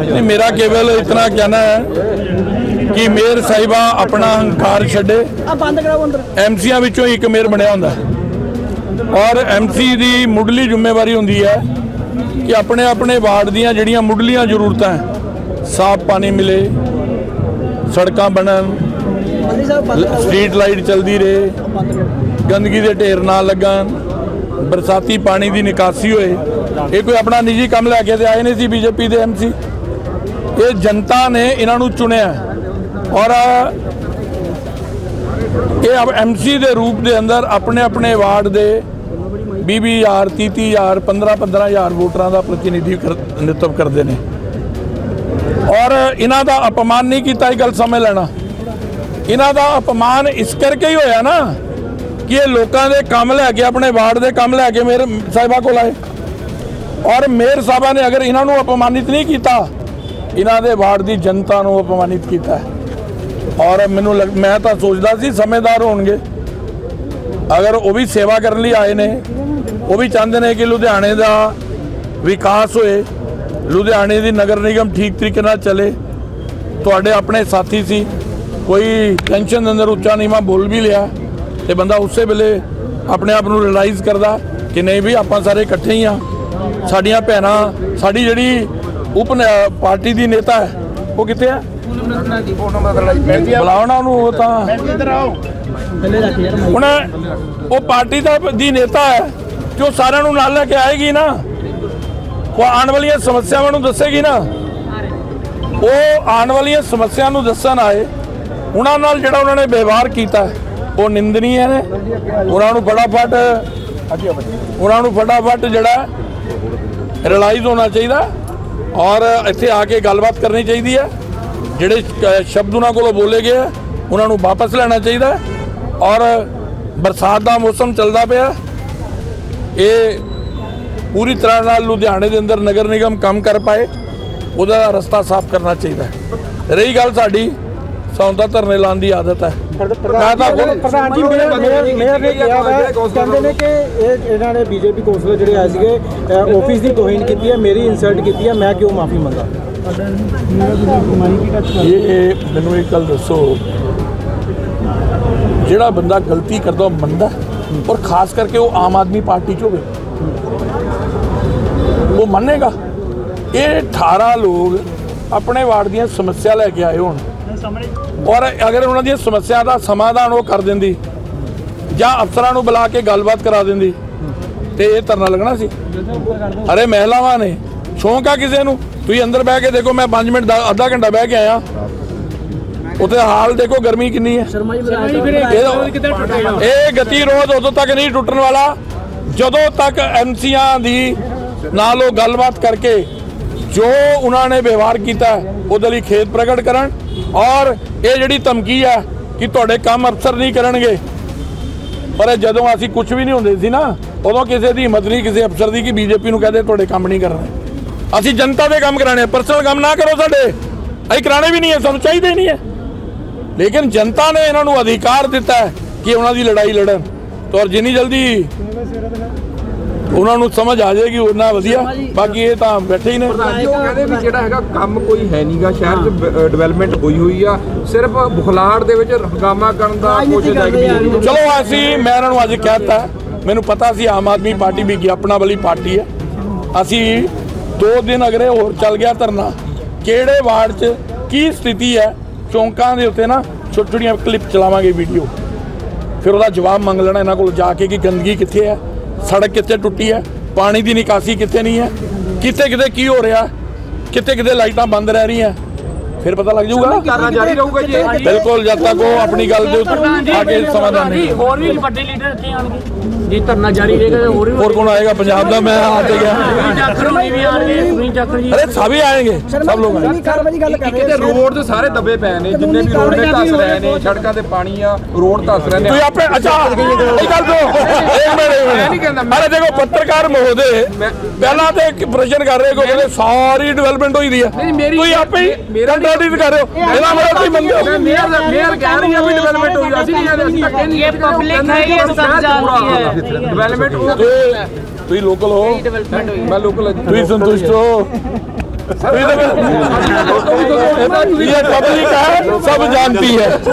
ਨਹੀਂ ਮੇਰਾ ਕੇਵਲ ਇਤਨਾ ਕਹਿਣਾ ਹੈ ਕਿ ਮੇਅਰ ਸਾਹਿਬਾ ਆਪਣਾ ਹੰਕਾਰ ਛੱਡੇ। ਆ ਬੰਦ ਕਰਾਓ ਅੰਦਰ। ਐਮਸੀਆਂ ਵਿੱਚੋਂ ਇੱਕ ਮੇਅਰ ਬਣਿਆ ਹੁੰਦਾ ਔਰ ਐਮਸੀ ਦੀ ਮੁੱਢਲੀ ਜ਼ਿੰਮੇਵਾਰੀ ਹੁੰਦੀ ਹੈ ਕਿ ਆਪਣੇ ਆਪਣੇ ਵਾਰਡ ਦੀਆਂ ਜਿਹੜੀਆਂ ਮੁੱਢਲੀਆਂ ਜ਼ਰੂਰਤਾਂ ਹੈ ਸਾਫ਼ ਪਾਣੀ ਮਿਲੇ ਸੜਕਾਂ ਬਣਨ ਸਟਰੀਟ ਲਾਈਟ ਚਲਦੀ ਰਹੇ ਗੰਦਗੀ ਦੇ ਢੇਰ ਨਾ ਲੱਗਣ ਬਰਸਾਤੀ ਪਾਣੀ ਦੀ ਨਿਕਾਸੀ ਹੋਏ। ਇਹ ਕੋਈ ਆਪਣਾ ਨਿੱਜੀ ਕੰਮ ਲੈ ਕੇ ਤੇ ਆਏ ਨਹੀਂ ਸੀ ਬੀਜੇਪੀ ਦੇ ਐਮਸੀ ਇਹ ਜਨਤਾ ਨੇ ਇਹਨਾਂ ਨੂੰ ਚੁਣਿਆ ਔਰ ਇਹ ਐਮਸੀ ਦੇ ਰੂਪ ਦੇ ਅੰਦਰ ਆਪਣੇ ਆਪਣੇ ਵਾਰਡ ਦੇ 20000 30000 15 15000 ਵੋਟਰਾਂ ਦਾ ਪ੍ਰਤੀਨਿਧੀਤਵ ਕਰਦੇ ਨੇ। ਔਰ ਇਹਨਾਂ ਦਾ ਅਪਮਾਨ ਨਹੀਂ ਕੀਤਾ ਇਹ ਗੱਲ ਸਮਝ ਲੈਣਾ। ਇਹਨਾਂ ਦਾ ਅਪਮਾਨ ਇਸ ਕਰਕੇ ਹੀ ਹੋਇਆ ਨਾ ਕਿ ਇਹ ਲੋਕਾਂ ਦੇ ਕੰਮ ਲੈ ਕੇ, ਆਪਣੇ ਵਾਰਡ ਦੇ ਕੰਮ ਲੈ ਕੇ ਮੇਰੇ ਸਾਹਿਬਾ ਕੋਲ ਆਏ। ਔਰ ਮੇਅਰ ਸਾਹਿਬਾ ਨੇ ਅਗਰ ਇਹਨਾਂ ਨੂੰ ਅਪਮਾਨਿਤ ਨਹੀਂ ਕੀਤਾ ਇਹਨਾਂ ਦੇ ਵਾਰਡ ਦੀ ਜਨਤਾ ਨੂੰ ਅਪਮਾਨਿਤ ਕੀਤਾ ਔਰ ਮੈਨੂੰ ਲੱਗ- ਮੈਂ ਤਾਂ ਸੋਚਦਾ ਸੀ ਸਮਝਦਾਰ ਹੋਣਗੇ। ਅਗਰ ਉਹ ਵੀ ਸੇਵਾ ਕਰਨ ਲਈ ਆਏ ਨੇ, ਉਹ ਵੀ ਚਾਹੁੰਦੇ ਨੇ ਕਿ ਲੁਧਿਆਣੇ ਦਾ ਵਿਕਾਸ ਹੋਏ, ਲੁਧਿਆਣੇ ਦੀ ਨਗਰ ਨਿਗਮ ਠੀਕ ਤਰੀਕੇ ਨਾਲ ਚੱਲੇ। ਤੁਹਾਡੇ ਆਪਣੇ ਸਾਥੀ ਸੀ, ਕੋਈ ਟੈਨਸ਼ਨ ਦੇ ਅੰਦਰ ਉੱਚਾ ਨੀਵਾਂ ਬੋਲ ਵੀ ਲਿਆ ਤੇ ਬੰਦਾ ਉਸੇ ਵੇਲੇ ਆਪਣੇ ਆਪ ਨੂੰ ਰਿਅਲਾਈਜ਼ ਕਰਦਾ ਕਿ ਨਹੀਂ ਵੀ ਆਪਾਂ ਸਾਰੇ ਇਕੱਠੇ ਹੀ ਆ ਸਾਡੀਆਂ ਭੈਣਾਂ, ਸਾਡੀ ਜਿਹੜੀ ਉਪ ਪਾਰਟੀ ਦੀ ਨੇਤਾ ਹੈ। ਉਹ ਕਿੱਥੇ ਹੈ ਬੁਲਾਓ ਉਹਨੂੰ, ਉਹ ਤਾਂ ਹੁਣ ਉਹ ਪਾਰਟੀ ਦਾ ਦੀ ਨੇਤਾ ਹੈ, ਜੋ ਸਾਰਿਆਂ ਨੂੰ ਨਾਲ ਲੈ ਕੇ ਆਏਗੀ ਨਾ, ਉਹ ਆਉਣ ਵਾਲੀਆਂ ਸਮੱਸਿਆਵਾਂ ਨੂੰ ਦੱਸੇਗੀ ਨਾ। ਉਹ ਆਉਣ ਵਾਲੀਆਂ ਸਮੱਸਿਆ ਨੂੰ ਦੱਸਣ ਆਏ, ਉਹਨਾਂ ਨਾਲ ਜਿਹੜਾ ਉਹਨਾਂ ਨੇ ਵਿਵਹਾਰ ਕੀਤਾ ਉਹ ਨਿੰਦਨੀय ਨੇ। ਉਹਨਾਂ ਨੂੰ ਫਟਾਫਟ ਉਹਨਾਂ ਨੂੰ ਫਟਾਫਟ ਜਿਹੜਾ ਰਿਲਾਈਜ਼ ਹੋਣਾ ਚਾਹੀਦਾ। ਔਰ ਇੱਥੇ ਆ ਕੇ ਗੱਲਬਾਤ ਕਰਨੀ ਚਾਹੀਦੀ ਹੈ। ਜਿਹੜੇ ਸ਼ਬਦ ਉਹਨਾਂ ਕੋਲੋਂ ਬੋਲੇ ਗਏ ਆ, ਉਹਨਾਂ ਨੂੰ ਵਾਪਸ ਲੈਣਾ ਚਾਹੀਦਾ ਔਰ ਬਰਸਾਤ ਦਾ ਮੌਸਮ ਚੱਲਦਾ ਪਿਆ ਇਹ ਪੂਰੀ ਤਰ੍ਹਾਂ ਨਾਲ ਲੁਧਿਆਣੇ ਦੇ ਅੰਦਰ ਨਗਰ ਨਿਗਮ ਕੰਮ ਕਰ ਪਾਏ ਉਹਦਾ ਰਸਤਾ ਸਾਫ਼ ਕਰਨਾ ਚਾਹੀਦਾ ਰਹੀ ਗੱਲ ਸਾਡੀ ਸਾਨੂੰ ਤਾਂ ਧਰਨੇ ਲਾਉਣ ਦੀ ਆਦਤ ਹੈ। ਮੈਂ ਤਾਂ ਪ੍ਰਧਾਨ ਜੀ ਮੇਅਰ ਮੇਅਰ ਮੇਅਰ ਨੇ ਕਿਹਾ ਵਾ ਕਹਿੰਦੇ ਨੇ ਕਿ ਇਹ ਇਹਨਾਂ ਨੇ ਬੀਜੇਪੀ ਕੌਂਸਲਰ ਜਿਹੜੇ ਆਏ ਸੀਗੇ ਆਫਿਸ ਦੀ ਤੋਹੀਨ ਕੀਤੀ ਹੈ ਮੇਰੀ ਇਨਸਲਟ ਕੀਤੀ ਹੈ ਮੈਂ ਕਿਉਂ ਮਾਫੀ ਮੰਗਾ? ਇਹ ਇਹ ਮੈਨੂੰ ਇੱਕ ਗੱਲ ਦੱਸੋ। ਜਿਹੜਾ ਬੰਦਾ ਗਲਤੀ ਕਰਦਾ ਉਹ ਮੰਨਦਾ ਔਰ ਖਾਸ ਕਰਕੇ ਉਹ ਆਮ ਆਦਮੀ ਪਾਰਟੀ ਚ ਹੋਵੇ। ਉਹ ਮੰਨੇਗਾ। ਇਹ 18 ਲੋਕ ਆਪਣੇ ਵਾਰਡ ਦੀਆਂ ਸਮੱਸਿਆ ਲੈ ਕੇ ਆਏ ਹੋਣ। ਔਰ ਅਗਰ ਉਹਨਾਂ ਦੀਆਂ ਸਮੱਸਿਆ ਦਾ ਸਮਾਧਾਨ ਉਹ ਕਰ ਦਿੰਦੀ ਜਾਂ ਅਫਸਰਾਂ ਨੂੰ ਬੁਲਾ ਕੇ ਗੱਲਬਾਤ ਕਰਾ ਦਿੰਦੀ ਤੇ ਇਹ ਧਰਨਾ ਲੱਗਣਾ ਸੀ। ਅਰੇ ਮਹਿਲਾਵਾਂ ਨੇ ਸ਼ੌਂਕ ਆ ਕਿਸੇ ਨੂੰ? ਤੁਸੀਂ ਅੰਦਰ ਬਹਿ ਕੇ ਦੇਖੋ ਮੈਂ 5 ਮਿੰਟ ਦਾ ਅੱਧਾ ਘੰਟਾ ਬਹਿ ਕੇ ਆਇਆ। ਉੱਥੇ ਹਾਲ ਦੇਖੋ ਗਰਮੀ ਕਿੰਨੀ ਹੈ। ਇਹ ਇਹ ਗਤੀ ਰੋਧ ਉਦੋਂ ਤੱਕ ਨਹੀਂ ਟੁੱਟਣ ਵਾਲਾ ਜਦੋਂ ਤੱਕ ਐਮਸੀਆਂ ਦੀ ਨਾਲ ਉਹ ਗੱਲਬਾਤ ਕਰਕੇ ਜੋ ਉਹਨਾਂ ਨੇ ਵਿਵਹਾਰ ਕੀਤਾ, ਉਹਦੇ ਲਈ ਖੇਤ ਪ੍ਰਗਟ ਕਰਨ। ਔਰ ਇਹ ਜਿਹੜੀ ਧਮਕੀ ਹੈ ਕਿ ਤੁਹਾਡੇ ਕੰਮ ਅਫਸਰ ਨਹੀਂ ਕਰਨਗੇ। ਪਰ ਜਦੋਂ ਅਸੀਂ ਕੁਝ ਵੀ ਨਹੀਂ ਹੁੰਦੇ ਸੀ ਨਾ, ਉਦੋਂ ਕਿਸੇ ਦੀ ਹਿੰਮਤ ਨਹੀਂ, ਕਿਸੇ ਅਫਸਰ ਦੀ ਕਿ ਬੀਜੇਪੀ ਨੂੰ ਕਹਦੇ ਤੁਹਾਡੇ ਕੰਮ ਨਹੀਂ ਕਰਨੇ। ਅਸੀਂ ਜਨਤਾ ਦੇ ਕੰਮ ਕਰਾਣੇ ਪਰਸਨਲ ਕੰਮ ਨਾ ਕਰੋ ਸਾਡੇ। ਅਸੀਂ ਕਰਾਣੇ ਵੀ ਨਹੀਂ ਹੈ, ਸਾਨੂੰ ਚਾਹੀਦੇ ਨਹੀਂ ਹੈ। ਲੇਕਿਨ ਜਨਤਾ ਨੇ ਇਹਨਾਂ ਨੂੰ ਅਧਿਕਾਰ ਦਿੱਤਾ ਕਿ ਉਹਨਾਂ ਦੀ ਲੜਾਈ ਲੜਨ। ਤਾਂ ਔਰ ਜਿੰਨੀ ਜਲਦੀ ਉਹਨਾਂ ਨੂੰ ਸਮਝ ਆ ਜਾਏਗੀ ਉਹਨਾਂ ਵਧੀਆ। ਬਾਕੀ ਇਹ ਤਾਂ ਬੈਠੇ ਹੀ ਨੇ। ਪ੍ਰਧਾਨ ਜੀ ਉਹ ਕਹਿੰਦੇ ਵੀ ਜਿਹੜਾ ਹੈਗਾ ਕੰਮ ਕੋਈ ਹੈ ਨਹੀਂਗਾ ਸ਼ਹਿਰ 'ਚ ਡਿਵੈਲਪਮੈਂਟ ਹੋਈ ਹੋਈ ਆ। ਸਿਰਫ ਬੁਖਲਾੜ ਦੇ ਵਿੱਚ ਹੰਗਾਮਾ ਕਰਨ ਦਾ ਕੋਸ਼ਿਸ਼ ਹੈ ਚਲੋ ਅਸੀਂ ਮੈਂ ਇਹਨਾਂ ਨੂੰ ਅੱਜ ਕਹਿਤਾ ਮੈਨੂੰ ਪਤਾ ਸੀ ਆਮ ਆਦਮੀ ਪਾਰਟੀ ਵਿਗਿਆਪਨਾਂ ਵਾਲੀ ਪਾਰਟੀ ਹੈ ਅਸੀਂ ਦੋ ਦਿਨ ਅਗਰੇ ਹੋਰ ਚੱਲ ਗਿਆ ਧਰਨਾ। ਕਿਹੜੇ ਵਾਰਡ 'ਚ ਕੀ ਸਥਿਤੀ ਹੈ ਚੌਂਕਾਂ ਦੇ ਉੱਤੇ ਨਾ ਛੋਟੀ ਛੋਟੀਆਂ ਕਲਿੱਪ ਚਲਾਵਾਂਗੇ ਵੀਡੀਓ ਫਿਰ ਉਹਦਾ ਜਵਾਬ ਮੰਗ ਲੈਣਾ ਇਹਨਾਂ ਕੋਲ ਜਾ ਕੇ ਕਿ ਗੰਦਗੀ ਕਿੱਥੇ ਹੈ। ਸੜਕ ਕਿੱਥੇ ਟੁੱਟੀ ਹੈ? ਪਾਣੀ ਦੀ ਨਿਕਾਸੀ ਕਿੱਥੇ ਨਹੀਂ ਹੈ? ਕਿੱਥੇ ਕਿਤੇ ਕੀ ਹੋ ਰਿਹਾ? ਕਿਤੇ ਕਿਤੇ ਲਾਈਟਾਂ ਬੰਦ ਰਹਿ ਰਹੀਆਂ? ਫਿਰ ਪਤਾ ਲੱਗ ਜਾਊਗਾ। ਕਰਨਾ ਜਾਰੀ ਰਹੂਗਾ ਜੀ। ਬਿਲਕੁਲ ਜਦ ਤੱਕ ਉਹ ਆਪਣੀ ਗੱਲ ਦੇ ਉੱਤੇ ਆ ਕੇ ਸਮਾਧਾਨ ਨਹੀਂ ਹੋਰ ਵੀ ਵੱਡੇ ਲੀਡਰ ਇੱਥੇ ਆਣਗੇ ਜੇ ਧਰਨਾ ਜਾਰੀ ਰਹੇਗਾ ਹੋਰ ਵੀ ਹੋਰ ਕੌਣ ਆਏਗਾ? ਪੰਜਾਬ ਦਾ ਮੈਂ ਆ ਤੇ ਗਿਆ। ਸੁਨੀਲ ਜਾਖੜ ਵੀ ਆਣਗੇ ਸੁਨੀਲ ਜਾਖੜ ਜੀ। ਅਰੇ ਸਭੀ ਆਏਂਗੇ ਸਭ ਲੋਕ ਆਏਂਗੇ ਕਾਰਵਾਈ ਦੀ ਗੱਲ ਕਰ ਕਿਤੇ ਰੋਡ ਤੇ ਸਾਰੇ ਦੱਬੇ ਪਏ ਨੇ ਜਿੰਨੇ ਵੀ ਰੋਡ ਨੇ ਧੱਸ ਰਹੇ ਨੇ ਸੜਕਾਂ ਤੇ ਪਾਣੀ ਆ ਰੋਡ ਧੱਸ ਰਹੇ ਨੇ। ਤੁਸੀਂ ਆਪੇ ਅੱਛਾ ਇਹ ਗੱਲ ਦੋ ਇੱਕ ਮੈਂ ਨਹੀਂ ਕਹਿੰਦਾ, ਮਿੰਟ ਦੇਖੋ ਪੱਤਰਕਾਰ ਮਹੋਦੇ ਪਹਿਲਾਂ ਤੇ ਪ੍ਰਸ਼ਨ ਕਰ ਰਹੇ ਕੋ ਕਹਿੰਦੇ ਸਾਰੀ ਡਿਵੈਲਪਮੈਂਟ ਹੋਈ ਦੀ ਆ। ਨਹੀਂ, ਆਪੇ ਹੀ ਮੇਰਾ ਕੰਟਰੋਡਿਕਟ ਕਰ ਰਹੇ ਹੋ ਇਹਦਾ ਮਤਲਬ ਤੁਸੀਂ ਮੰਨਦੇ ਮੈਂ ਹੋ ਮੇਅਰ ਮੇਅਰ ਕਹਿ ਰਹੀ ਆ ਵੀ ਡਿਵੈਲਪਮੈਂਟ ਹੋਈ ਆ। ਅਸੀਂ ਨਹੀਂ ਕਹਿੰਦੇ ਅਸੀਂ ਧੱਕੇ ਨਹੀਂ ਇਹ public ਹੈ, ਇਹ ਸਭ ਜਾਣਦੀ ਹੈ। ਡਿਵੈਲਪਮੈਂਟ ਹੋ ਤੁਸੀਂ ਤੁਸੀਂ ਲੋਕਲ ਹੋ ਡਿਵੈਲਪਮੈਂਟ ਹੋਈ ਮੈਂ ਲੋਕਲ ਤੁਸੀਂ ਸੰਤੁਸ਼ਟ ਹੋ ये पब्लिक है सब जानती है